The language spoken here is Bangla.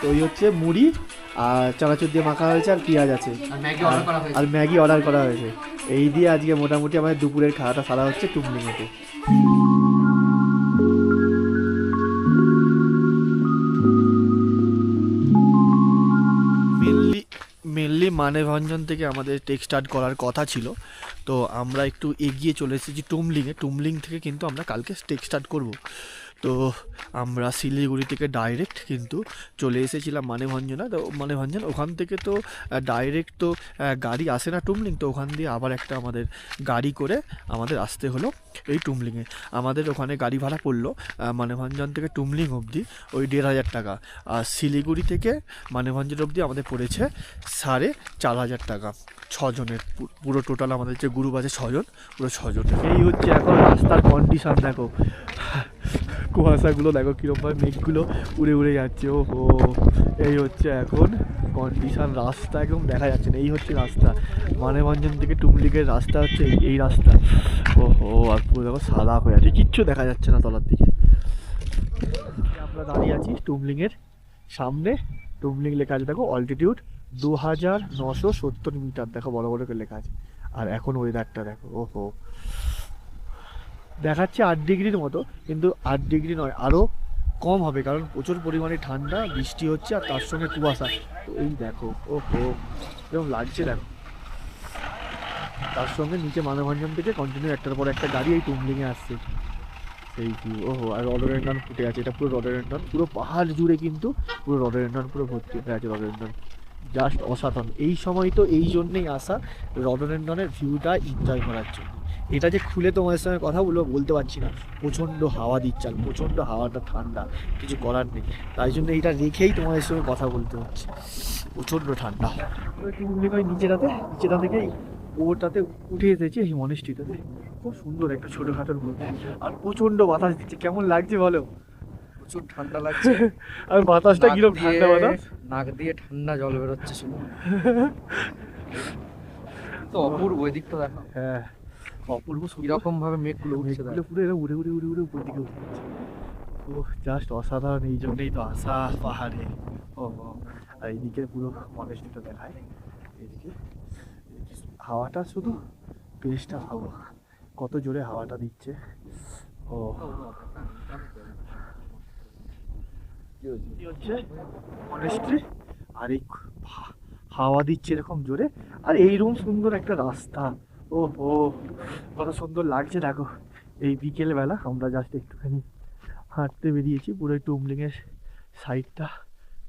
তো ওই হচ্ছে মুড়ি আর চানাচুর দিয়ে মাখা হয়েছে আর পেঁয়াজ আছে। আর ম্যাগি অর্ডার করা হয়েছে। এই দিয়ে আজকে মোটামুটি আমাদের দুপুরের খাওয়াটা সারা হচ্ছে টুমলিংয়েতে মেনলি মেনলি মানেভঞ্জন থেকে আমাদের টেক স্টার্ট করার কথা ছিল। তো আমরা একটু এগিয়ে চলে এসেছি টুমলিংয়ে। টুমলিং থেকে কিন্তু আমরা কালকে টেক স্টার্ট করব। তো আমরা শিলিগুড়ি থেকে ডাইরেক্ট কিন্তু চলে এসেছিলাম মানেভঞ্জনা। তো মানেভঞ্জন, ওখান থেকে তো ডাইরেক্ট তো গাড়ি আসে না টুমলিং, তো ওখান দিয়ে আবার একটা আমাদের গাড়ি করে আমাদের আসতে হলো এই টুমলিংয়ে আমাদের ওখানে গাড়ি ভাড়া পড়ল মানেভঞ্জন থেকে টুমলিং অবধি, ওই দেড় হাজার টাকা। আর শিলিগুড়ি থেকে মানেভঞ্জন অবধি আমাদের পড়েছে সাড়ে চার হাজার টাকা, ছজনের পুরো টোটাল আমাদের যে গ্রুপ আছে ছজন, পুরো ছজন। এই হচ্ছে এখন রাস্তার কন্ডিশন দেখো। কুয়াশাগুলো, দেখো কীরকমভাবে মেঘগুলো উড়ে উড়ে যাচ্ছে ও হো এই হচ্ছে এখন কন্ডিশন রাস্তা একদম দেখা যাচ্ছে না, এই হচ্ছে রাস্তা। মানেভঞ্জন থেকে টুমলিকের রাস্তা হচ্ছে এই- রাস্তা। ও হো আর পুরো দেখো সাদা হয়ে আছে, কিচ্ছু দেখা যাচ্ছে না তলার দিকে। আমরা দাঁড়িয়ে আছি টুমলিংয়ের সামনে। টুমলিং লেখা আছে, দেখো অল্টিটিউড দু হাজার নশো সত্তর মিটার, দেখো বড় বড় করে লেখা আছে। আর এখন ওয়েদারটা দেখো, ওহো। দেখাচ্ছে আট ডিগ্রির মতো, কিন্তু আট ডিগ্রি নয় আরও কম হবে, কারণ প্রচুর পরিমাণে ঠান্ডা, বৃষ্টি হচ্ছে আর তার সঙ্গে কুয়াশা। তো এই দেখো, ওহো, এরকম লাগছে দেখো। তার সঙ্গে নিচে মানভঞ্জন থেকে কন্টিনিউ একটার পর একটা গাড়ি এই টুমলিংয়ে আসছে। সেই কি ওহো, আর রডোরেন্ডন ফুটে আছে, এটা পুরো রডোরেন্ডন পুরো পাহাড় জুড়ে কিন্তু পুরো রডোরেন্ডন পুরো ভর্তি, হয়ে, আছে রডোরেন্ডন জাস্ট অসাধারণ। এই সময় তো এই জন্যেই আসা রডোরেন্ডনের ভিউটা এনজয় করার জন্য। এটা যে খুলে তোমাদের সঙ্গে কথা বলব বলতে পারছি না। প্রচণ্ড হাওয়া দিচ্ছে আর প্রচণ্ড হাওয়াটা ঠান্ডা কিছু করার নেই। তাই জন্য এইটা রেখেই তোমাদের সঙ্গে কথা বলতে হচ্ছে। প্রচণ্ড ঠান্ডা। নিচেটাতে নিচেটা থেকেই ওটাতে উঠে এসেছি এই মনেস্ট্রিটাতে খুব সুন্দর একটা ছোটোখাটোর মধ্যে আর প্রচণ্ড বাতাস দিচ্ছে। কেমন লাগছে বলো? প্রচুর ঠান্ডা লাগছে। আর বাতাসটা কীরকম ঠান্ডা বাতাস? নাক দিয়ে ঠান্ডা জল বেরোচ্ছে শুধু। তো অপূর্ব ওই দিকটা দেখো। হ্যাঁ। অপূর্ব কীরকম ভাবে মেঘগুলো উঠছে পুরো এরকম উড়ে উড়ে উড়ে উড়ে উপর দিকে উঠে ও জাস্ট অসাধারণ এই জন্যই তো আসা পাহাড়ে। ও। আর এইদিকে পুরো মনেস্ট্রিটা দেখায়। এইদিকে হাওয়াটা শুধু বেশটা হাওয়া। কত জোরে হাওয়াটা দিচ্ছে। ও। হচ্ছে? মনেস্ট্রি আর এই হা- হাওয়া দিচ্ছে এরকম জোরে। আর এই রুম সুন্দর একটা রাস্তা। ও ও কত সুন্দর লাগছে, দেখো। এই বিকেলবেলা আমরা জাস্ট একটুখানি হাঁটতে বেরিয়েছি, পুরো টুমলিংয়ের সাইডটা